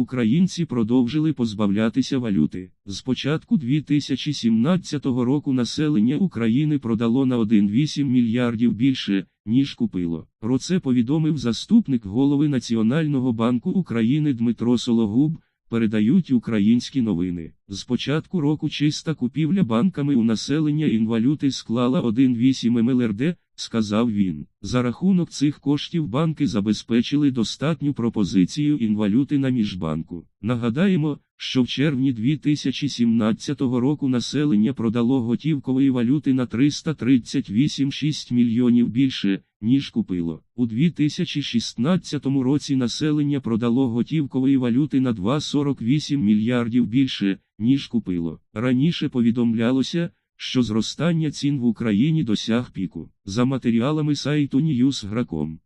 Українці продовжили позбавлятися валюти. З початку 2017 року населення України продало на 1,8 мільярдів більше, ніж купило. Про це повідомив заступник голови Національного банку України Дмитро Сологуб. Передають українські новини. З початку року чиста купівля банками у населення інвалюти склала 1,8 МЛРД, сказав він. За рахунок цих коштів банки забезпечили достатню пропозицію інвалюти на міжбанку. Нагадаємо, що в червні 2017 року населення продало готівкової валюти на 338,6 мільйонів більше, ніж купило. У 2016 році населення продало готівкової валюти на 2,48 мільярдів більше, ніж купило. Раніше повідомлялося, що зростання цін в Україні досяг піку. За матеріалами сайту Newsgro.com.